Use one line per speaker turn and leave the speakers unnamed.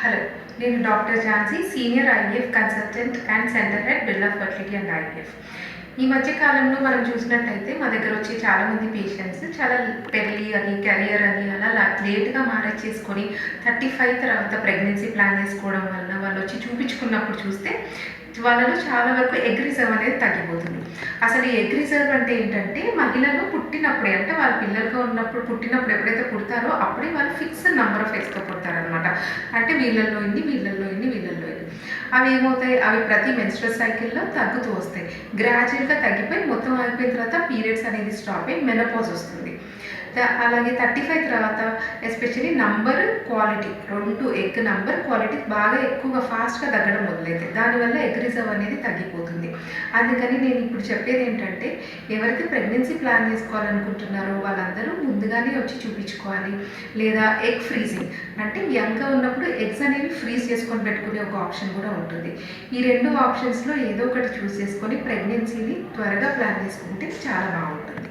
Hello నేను doctor Jhansi senior IVF consultant and centre head bill of fertility and IVF ఈ మధ్య కాలంలో మనం చూసినట్టయితే మా దగ్గర వచ్చే చాలామంది పేషెంట్స్ చాలా పెళ్ళి అని కెరియర్ అని అలా లేట్గా మ్యారేజ్ చేసుకొని థర్టీ ఫైవ్ తర్వాత ప్రెగ్నెన్సీ ప్లాన్ చేసుకోవడం వల్ల వాళ్ళు వచ్చి చూపించుకున్నప్పుడు చూస్తే వాళ్ళలో చాలా వరకు ఎగ్ రిజర్వ్ అనేది తగ్గిపోతుంది. అసలు ఈ ఎగ్ రిజర్వ్ అంటే ఏంటంటే మహిళలు పుట్టినప్పుడే అంటే వాళ్ళ పిల్లలుగా ఉన్నప్పుడు పుట్టినప్పుడు ఎప్పుడైతే పుడతారో అప్పుడే వాళ్ళు ఫిక్స్డ్ నెంబర్ ఆఫ్ ఎగ్స్తో అంటే వీళ్ళల్లో ఇన్ని వీళ్ళల్లో ఇన్ని వీళ్ళల్లో ఇన్ని. అవి ఏమవుతాయి? అవి ప్రతి మెన్స్ట్రల్ సైకిల్లో తగ్గుతూ వస్తాయి. గ్రాడ్యువల్గా తగ్గిపోయి మొత్తం అయిపోయిన తర్వాత పీరియడ్స్ అనేది స్టాప్ అయ్యి మెనపోజ్ వస్తుంది. త- అలాగే థర్టీ ఫైవ్ తర్వాత ఎస్పెషల్లీ నంబర్ క్వాలిటీ రెండు ఎగ్ నంబర్ క్వాలిటీ బాగా ఎక్కువగా ఫాస్ట్గా తగ్గడం మొదలైతే దానివల్ల ఎగ్ రిజర్వ్ అనేది తగ్గిపోతుంది. అందుకని నేను ఇప్పుడు చెప్పేది ఏంటంటే ఎవరైతే ప్రెగ్నెన్సీ ప్లాన్ చేసుకోవాలనుకుంటున్నారో వాళ్ళందరూ ముందుగానే వచ్చి చూపించుకోవాలి. లేదా ఎగ్ ఫ్రీజింగ్ అంటే యంగ్గా ఉన్నప్పుడు ఎగ్స్ అనేవి ఫ్రీజ్ చేసుకొని పెట్టుకునే ఒక ఆప్షన్ కూడా ఉంటుంది. ఈ రెండు ఆప్షన్స్లో ఏదో ఒకటి చూస్ చేసుకొని ప్రెగ్నెన్సీని త్వరగా ప్లాన్ చేసుకుంటే చాలా బాగుంటుంది.